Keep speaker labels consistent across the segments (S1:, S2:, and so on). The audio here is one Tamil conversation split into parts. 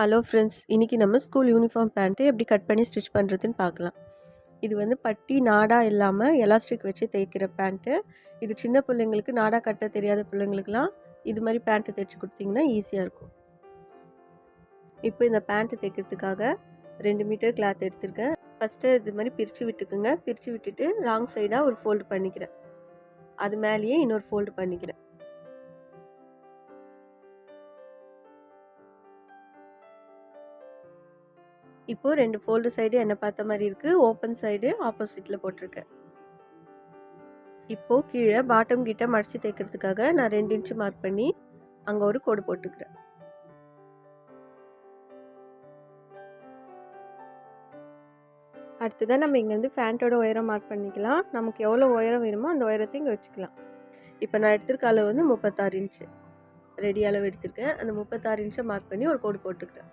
S1: ஹலோ ஃப்ரெண்ட்ஸ் இன்றைக்கி நம்ம ஸ்கூல் யூனிஃபார்ம் பேண்ட்டு எப்படி கட் பண்ணி ஸ்டிச் பண்ணுறதுன்னு பார்க்கலாம். இது வந்து பட்டி நாடா இல்லாமல் எலாஸ்டிக் வச்சு தைக்கிற பேண்ட்டு இது சின்ன பிள்ளைங்களுக்கு நாடா கட்ட தெரியாத பிள்ளைங்களுக்குலாம் இது மாதிரி பேண்ட்டு தைச்சி கொடுத்தீங்கன்னா ஈஸியாக இருக்கும். இப்போ இந்த பேண்ட்டு தைக்கிறதுக்காக ரெண்டு மீட்டர் கிளாத் எடுத்திருக்கேன். ஃபஸ்ட்டு இது மாதிரி பிரித்து விட்டுக்குங்க. பிரித்து விட்டுட்டு ராங் சைடாக ஒரு ஃபோல்டு பண்ணிக்கிறேன். அது மேலேயே இன்னொரு ஃபோல்டு பண்ணிக்கிறேன். இப்போது ரெண்டு ஃபோல்டு சைடு என்ன பார்த்த மாதிரி இருக்குது ஓப்பன் சைடு ஆப்போசிட்டில் போட்டிருக்கேன் இப்போது கீழே பாட்டம் கிட்ட மடித்து தைக்கிறதுக்காக நான் ரெண்டு இன்ச்சு மார்க் பண்ணி அங்கே ஒரு கோடு போட்டுக்கிறேன். அடுத்ததாக நம்ம இங்கேருந்து ஃபேண்ட்டோட உயரம் மார்க் பண்ணிக்கலாம். நமக்கு எவ்வளோ உயரம் வேணுமோ அந்த உயரத்தை இங்கே வச்சுக்கலாம். இப்போ நான் எடுத்திருக்க அளவு வந்து முப்பத்தாறு இன்ச்சு ரெடி அளவு எடுத்திருக்கேன். அந்த முப்பத்தாறு இன்ச்சை மார்க் பண்ணி ஒரு கோடு போட்டுக்கிறேன்.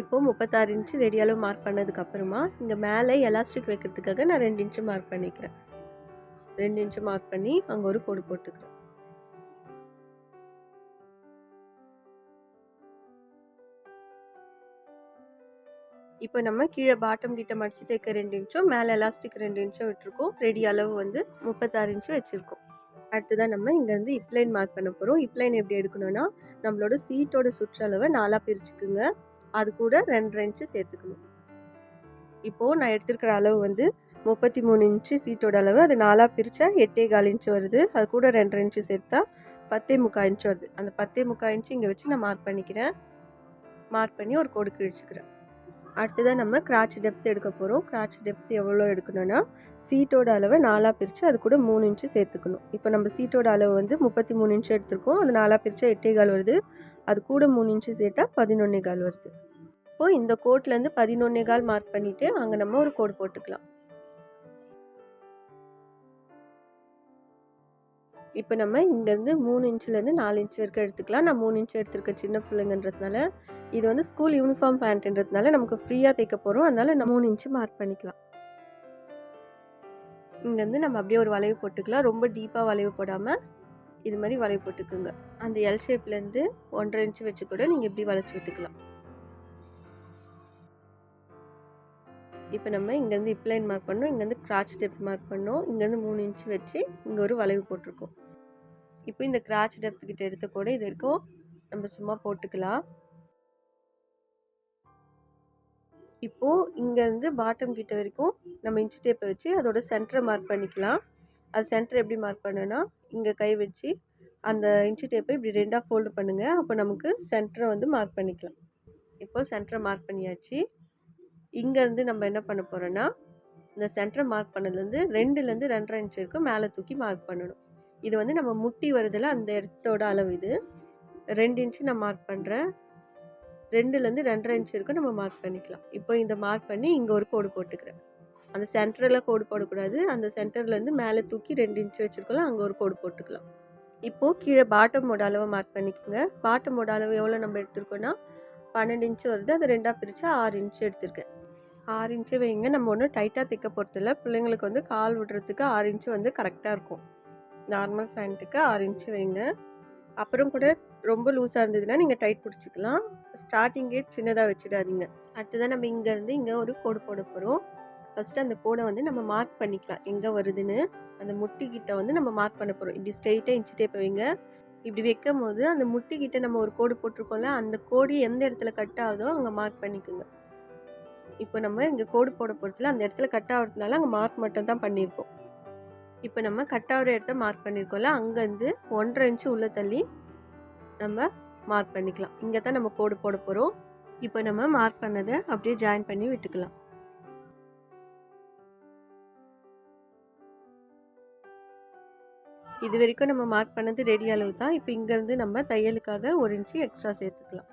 S1: இப்போது முப்பத்தாறு இன்ச்சு ரெடி மார்க் பண்ணதுக்கப்புறமா இங்கே மேலே எலாஸ்டிக் வைக்கிறதுக்காக நான் ரெண்டு இன்ச்சு மார்க் பண்ணிக்கிறேன். ரெண்டு இன்ச்சு மார்க் பண்ணி அங்கே ஒரு கோடு போட்டுக்கிறேன். இப்போ நம்ம கீழே பாட்டம் கிட்ட மடிச்சு தைக்க ரெண்டு இன்ச்சும் மேலே எலாஸ்டிக் ரெண்டு இன்ச்சும் விட்டுருக்கோம். ரெடி அளவு வந்து முப்பத்தாறு இன்ச்சு வச்சுருக்கோம். அடுத்ததான் நம்ம இங்கேருந்து இப்லைன் மார்க் பண்ண போகிறோம் இப்லைன் எப்படி எடுக்கணும்னா நம்மளோட சீட்டோட சுற்றளவை நாலாக பிரிச்சுக்குங்க. அது கூட ரெண்டரை இன்ச்சு சேர்த்துக்கணும். இப்போது நான் எடுத்துருக்கிற அளவு வந்து முப்பத்தி மூணு இன்ச்சு சீட்டோட அளவு அது நாலாக பிரித்தா எட்டே கால் இன்ச்சு வருது. அது கூட ரெண்டரை இன்ச்சு சேர்த்தா பத்தே முக்கால் இன்ச்சு வருது. அந்த பத்தே முக்கால் இன்ச்சு இங்கே வச்சு நான் மார்க் பண்ணிக்கிறேன். மார்க் பண்ணி ஒரு கோடு கிழிச்சிக்கிறேன் அடுத்ததாக நம்ம கிராச் டெப்த் எடுக்க போகிறோம் கிராச் டெப்த் எவ்வளோ எடுக்கணும்னா சீட்டோட அளவை நாலாக பிரித்து அது கூட மூணு இன்ச்சு சேர்த்துக்கணும். இப்போ நம்ம சீட்டோட அளவு வந்து முப்பத்தி மூணு இன்ச்சு எடுத்திருக்கோம். அது நாலாக பிரித்தா எட்டே கால் வருது. அது கூட மூணு இன்ச்சு சேர்த்தா பதினொன்னே கால் வருது. இப்போது இந்த கோட்லேருந்து பதினொன்னே கால் மார்க் பண்ணிவிட்டு அங்கே நம்ம ஒரு கோடு போட்டுக்கலாம். இப்போ நம்ம இங்கேருந்து மூணு இன்ச்சுலேருந்து நாலு இன்ச்சு வரைக்கும் எடுத்துக்கலாம். நான் மூணு இன்ச்சு எடுத்துருக்க சின்ன பிள்ளைங்கன்றதுனால இது வந்து ஸ்கூல் யூனிஃபார்ம் பேண்ட்டுன்றதுனால நமக்கு ஃப்ரீயாக தைக்க போகிறோம் அதனால் நம்ம மூணு இன்ச்சு மார்க் பண்ணிக்கலாம். இங்கேருந்து நம்ம அப்படியே ஒரு வளைவு போட்டுக்கலாம். ரொம்ப டீப்பாக வளைவு போடாமல் இது மாதிரி வளைவு போட்டுக்குங்க. அந்த எல் ஷேப்லேருந்து ஒன்றரை இன்ச்சு வச்சு கூட நீங்கள் இப்படி வளைச்சி விட்டுக்கலாம். இப்போ நம்ம இங்கேருந்து இப்லைன் மார்க் பண்ணோம். இங்கேருந்து கிராச் டெப்த் மார்க் பண்ணோம். இங்கேருந்து மூணு இன்ச்சு வச்சு இங்கே ஒரு வளைவு போட்டிருக்கோம். இப்போ இந்த கிராச் டெப்த் கிட்ட எடுத்த கூட இது வரைக்கும் நம்ம சும்மா போட்டுக்கலாம். இப்போது இங்கேருந்து பாட்டம் கிட்ட வரைக்கும் நம்ம இன்ச்சு டேப்பை வச்சு அதோட சென்டரை மார்க் பண்ணிக்கலாம். அது சென்டர் எப்படி மார்க் பண்ணுன்னா இங்கே கை வச்சு அந்த இன்ச்சு டேப்பை இப்படி ரெண்டாக ஃபோல்டு பண்ணுங்கள் அப்போ நமக்கு சென்டரை வந்து மார்க் பண்ணிக்கலாம். இப்போது சென்டரை மார்க் பண்ணியாச்சு. இங்கேருந்து நம்ம என்ன பண்ண போகிறோன்னா இந்த சென்டரை மார்க் பண்ணதுலேருந்து ரெண்டுலேருந்து ரெண்டரை இன்ச் வரைக்கும் மேலே தூக்கி மார்க் பண்ணணும். இது வந்து நம்ம முட்டி வருதில் அந்த இடத்தோட அளவு இது. ரெண்டு இன்ச்சு நான் மார்க் பண்ணுறேன் ரெண்டுலேருந்து ரெண்டரை இன்ச் வரைக்கும் நம்ம மார்க் பண்ணிக்கலாம். இப்போ இந்த மார்க் பண்ணி இங்கே ஒரு கோடு போட்டுக்கிறேன். அந்த சென்டரில் கோடு போடக்கூடாது. அந்த சென்டர்லேருந்து மேலே தூக்கி ரெண்டு இன்ச்சு வச்சுருக்கோம் அங்கே ஒரு கோடு போட்டுக்கலாம். இப்போது கீழே பாட்டமோட அளவை மார்க் பண்ணிக்கோங்க. பாட்டமோட அளவு எவ்வளோ நம்ம எடுத்துருக்கோன்னா பன்னெண்டு இன்ச்சு வருது. அது ரெண்டாக பிரித்து ஆறு இன்ச்சு எடுத்திருக்கேன். ஆறு இன்ச்சு வைங்க. நம்ம ஒன்றும் டைட்டாக தைக்க போகிறதில்ல பிள்ளைங்களுக்கு வந்து கால் விடுறதுக்கு ஆறு இன்ச்சு வந்து கரெக்டாக இருக்கும். நார்மல் ஃபேண்ட்டுக்கு ஆறு இன்ச்சு வைங்க. அப்புறம் கூட ரொம்ப லூஸாக இருந்ததுன்னா நீங்கள் டைட் பிடிச்சிக்கலாம். ஸ்டார்டிங்கே சின்னதாக வச்சிடாதீங்க. அடுத்ததான் நம்ம இங்கேருந்து இங்கே ஒரு கோடு போட போகிறோம் ஃபஸ்ட்டு அந்த கோடை வந்து நம்ம மார்க் பண்ணிக்கலாம். எங்கே வருதுன்னு அந்த முட்டிக்கிட்ட வந்து நம்ம மார்க் பண்ண போகிறோம் இப்படி ஸ்ட்ரெயிட்டாக இன்ச்சு டேப் வைங்க. இப்படி வைக்கும் போது அந்த முட்டிக்கிட்ட நம்ம ஒரு கோடு போட்டிருக்கோம்ல அந்த கோடு எந்த இடத்துல கட் ஆகுதோ அங்கே மார்க் பண்ணிக்கோங்க. இப்போ நம்ம இங்கே கோடு போட போகிறதுல அந்த இடத்துல கட் ஆகிறதுனால அங்கே மார்க் மட்டும் தான் பண்ணியிருக்கோம். இப்போ நம்ம கட் ஆகிற இடத்த மார்க் பண்ணியிருக்கோம்ல அங்கேருந்து ஒன்றரை இன்ச்சு உள்ளே தள்ளி நம்ம மார்க் பண்ணிக்கலாம். இங்கே தான் நம்ம கோடு போட போகிறோம் இப்போ நம்ம மார்க் பண்ணதை அப்படியே ஜாயின் பண்ணி விட்டுக்கலாம். இது வரைக்கும் நம்ம மார்க் பண்ணது ரெடி அளவு தான். இப்போ இங்கேருந்து நம்ம தையலுக்காக ஒரு இன்ச்சு எக்ஸ்ட்ரா சேர்த்துக்கலாம்.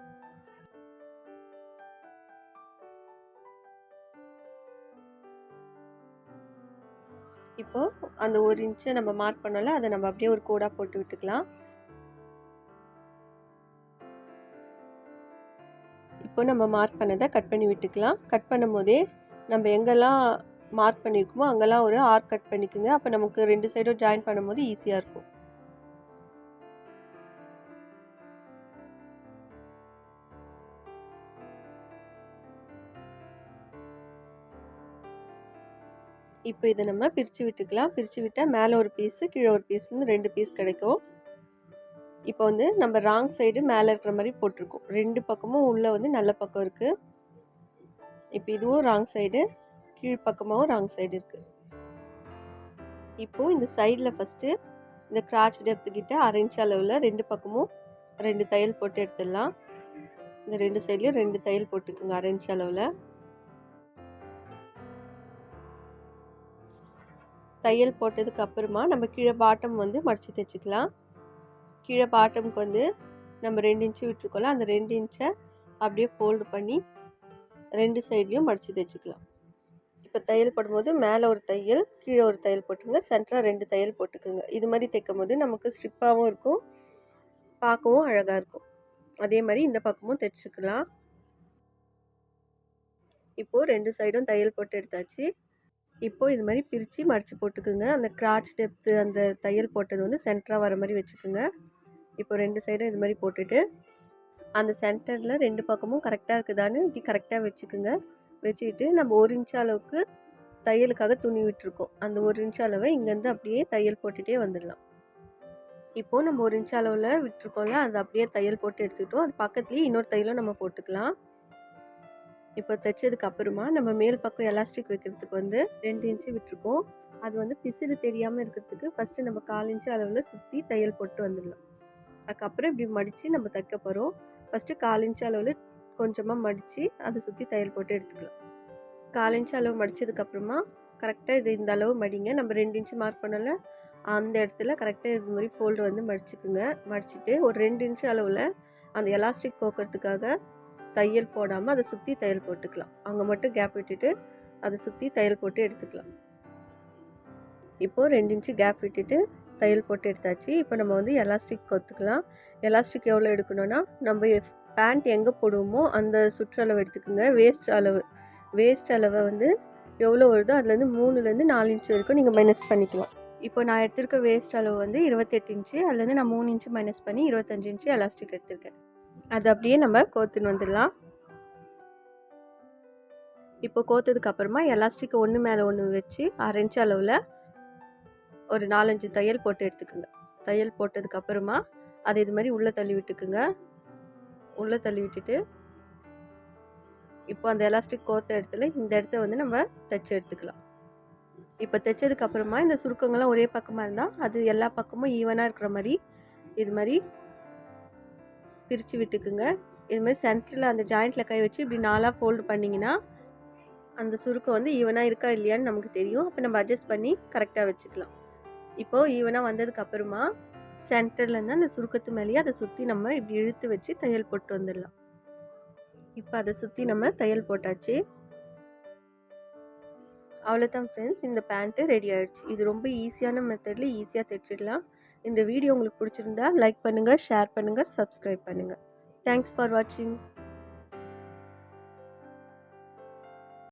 S1: இப்போது அந்த ஒரு இன்ச்சை நம்ம மார்க் பண்ணோம்ல அதை நம்ம அப்படியே ஒரு கோடாக போட்டு விட்டுக்கலாம். இப்போ நம்ம மார்க் பண்ணதை கட் பண்ணி விட்டுக்கலாம். கட் பண்ணும் போதே நம்ம எங்கெல்லாம் மார்க் பண்ணியிருக்குமோ அங்கெல்லாம் ஒரு ஆர்க் கட் பண்ணிக்கோங்க. அப்போ நமக்கு ரெண்டு சைடும் ஜாயின் பண்ணும்போது ஈஸியாக இருக்கும். இப்போ இதை நம்ம பிரித்து விட்டுக்கலாம். பிரித்து விட்டால் மேலே ஒரு பீஸு கீழே ஒரு பீஸுன்னு ரெண்டு பீஸ் கிடைக்கும். இப்போ வந்து நம்ம ராங் சைடு மேலே இருக்கிற மாதிரி போட்டிருக்கோம். ரெண்டு பக்கமும் உள்ளே வந்து நல்ல பக்கம் இருக்குது இப்போ இதுவும் ராங் சைடு கீழ்ப்பக்கமாகவும் ராங் சைடு இருக்குது இப்போது இந்த சைடில் ஃபஸ்ட்டு இந்த கிராச் டெப்த்துக்கிட்ட அரை இன்ச் அளவில் ரெண்டு பக்கமும் ரெண்டு தையல் போட்டு எடுத்துடலாம். இந்த ரெண்டு சைட்லேயும் ரெண்டு தையல் போட்டுக்குங்க அரை இன்ச் அளவில். தையல் போட்டதுக்கு அப்புறமா நம்ம கீழே பாட்டம் வந்து மடித்து தைச்சிக்கலாம். கீழே பாட்டமுக்கு வந்து நம்ம ரெண்டு இன்ச்சு விட்டுருக்கோம்ல அந்த ரெண்டு இன்ச்சை அப்படியே ஃபோல்டு பண்ணி ரெண்டு சைட்லேயும் மடித்து தைச்சிக்கலாம். இப்போ தையல் போடும்போது மேலே ஒரு தையல் கீழே ஒரு தையல் போட்டுங்க சென்டராக ரெண்டு தையல் போட்டுக்கோங்க. இது மாதிரி தைக்கும் போது நமக்கு ஸ்ட்ரிப்பாகவும் இருக்கும் பார்க்கவும் அழகாக இருக்கும். அதே மாதிரி இந்த பக்கமும் தைச்சிக்கலாம். இப்போது ரெண்டு சைடும் தையல் போட்டு எடுத்தாச்சு. இப்போது இது மாதிரி பிரித்து மடித்து போட்டுக்குங்க. அந்த கிராச் டெப்த்து அந்த தையல் போட்டது வந்து சென்டராக வர மாதிரி வச்சுக்கோங்க. இப்போ ரெண்டு சைடும் இது மாதிரி போட்டுட்டு அந்த சென்டரில் ரெண்டு பக்கமும் கரெக்டாக இருக்குதான்னு இப்படி கரெக்டாக வச்சுக்கோங்க. வச்சுக்கிட்டு நம்ம ஒரு இன்ச் அளவுக்கு தையலுக்காக துணி விட்டுருக்கோம். அந்த ஒரு இன்ச் அளவை இங்கேருந்து அப்படியே தையல் போட்டுகிட்டே வந்துடலாம். இப்போது நம்ம ஒரு இன்ச் அளவில் விட்டுருக்கோம்ல அதை அப்படியே தையல் போட்டு எடுத்துக்கிட்டோம். அது பக்கத்துலேயே இன்னொரு தையலும் நம்ம போட்டுக்கலாம். இப்போ தைச்சதுக்கு அப்புறமா நம்ம மேல் பக்கம் எலாஸ்டிக் வைக்கிறதுக்கு வந்து ரெண்டு இன்ச்சு விட்டுருக்கோம். அது வந்து பிசிறு தெரியாமல் இருக்கிறதுக்கு ஃபஸ்ட்டு நம்ம கால் இன்ச்சு அளவில் சுற்றி தையல் போட்டு வந்துடலாம். அதுக்கப்புறம் இப்படி மடித்து நம்ம தைக்க போகிறோம் ஃபஸ்ட்டு கால் இன்ச்சு அளவில் கொஞ்சமாக மடித்து அதை சுற்றி தையல் போட்டு எடுத்துக்கலாம். கால் இன்ச்சு அளவு மடித்ததுக்கப்புறமா கரெக்டாக இது இந்த அளவு மடிங்க. நம்ம ரெண்டு இன்ச்சு மார்க் பண்ணல அந்த இடத்துல கரெக்டாக இது மாதிரி ஃபோல்டு வந்து மடிச்சுக்குங்க. மடிச்சுட்டு ஒரு ரெண்டு இன்ச்சு அளவில் அந்த எலாஸ்டிக் கோக்கிறதுக்காக தையல் போடாமல் அதை சுற்றி தையல் போட்டுக்கலாம். அங்கே மட்டும் கேப் விட்டுட்டு அதை சுற்றி தையல் போட்டு எடுத்துக்கலாம். இப்போது ரெண்டு இன்ச்சு கேப் விட்டுட்டு தையல் போட்டு எடுத்தாச்சு. இப்போ நம்ம வந்து எலாஸ்டிக் கொத்துக்கலாம். எலாஸ்டிக் எவ்வளோ எடுக்கணும்னா நம்ம பேண்ட் எங்கே போடுவோமோ அந்த சுற்றளவு எடுத்துக்கோங்க. வேஸ்ட் அளவு வேஸ்ட் அளவை வந்து எவ்வளோ வருதோ அதுலேருந்து மூணுலேருந்து நாலு இன்ச்சு வரைக்கும் நீங்கள் மைனஸ் பண்ணிக்கலாம். இப்போ நான் எடுத்திருக்க வேஸ்ட் அளவு வந்து இருபத்தெட்டு இன்ச்சு அதுலேருந்து நான் மூணு இன்ச்சு மைனஸ் பண்ணி இருபத்தஞ்சி இன்ச்சு எலாஸ்டிக் எடுத்திருக்கேன். அது அப்படியே நம்ம கோத்துன்னு வந்துடலாம். இப்போ கோத்ததுக்கப்புறமா எலாஸ்டிக்கை ஒன்று மேலே ஒன்று வச்சு அரை இன்ச்சு அளவில் ஒரு நாலஞ்சு தையல் போட்டு எடுத்துக்கோங்க. தையல் போட்டதுக்கப்புறமா அதை இது மாதிரி உள்ளே தள்ளி விட்டுக்குங்க. உள்ளே தள்ளி விட்டுட்டு இப்போ அந்த எலாஸ்டிக் கோத்த இடத்துல இந்த இடத்த வந்து நம்ம தைச்சி எடுத்துக்கலாம். இப்போ தைச்சதுக்கப்புறமா இந்த சுருக்கங்கள்லாம் ஒரே பக்கமாக இருந்தால் அது எல்லா பக்கமும் ஈவனாக இருக்கிற மாதிரி இது மாதிரி பிரித்து விட்டுக்குங்க. இது மாதிரி சென்டரில் அந்த ஜாயிண்ட்டில் கை வச்சு இப்படி நாலாக ஃபோல்டு பண்ணிங்கன்னா அந்த சுருக்கம் வந்து ஈவனாக இருக்கா இல்லையான்னு நமக்கு தெரியும். அப்போ நம்ம அட்ஜஸ்ட் பண்ணி கரெக்டாக வச்சுக்கலாம். இப்போது ஈவனாக வந்ததுக்கப்புறமா சென்டர்லேருந்து அந்த சுருக்கத்து மேலேயே அதை சுற்றி நம்ம இப்படி இழுத்து வச்சு தையல் போட்டு வந்துடலாம். இப்போ அதை சுற்றி நம்ம தையல் போட்டாச்சு. அவ்வளோதான் ஃப்ரெண்ட்ஸ் இந்த பேண்ட்டு ரெடி ஆகிடுச்சு இது ரொம்ப ஈஸியான மெத்தடில் ஈஸியாக தைச்சிடலாம். இந்த வீடியோ உங்களுக்கு பிடிச்சிருந்தா லைக் பண்ணுங்கள் ஷேர் பண்ணுங்கள் சப்ஸ்கிரைப் பண்ணுங்கள் தேங்க்ஸ் ஃபார் வாட்சிங்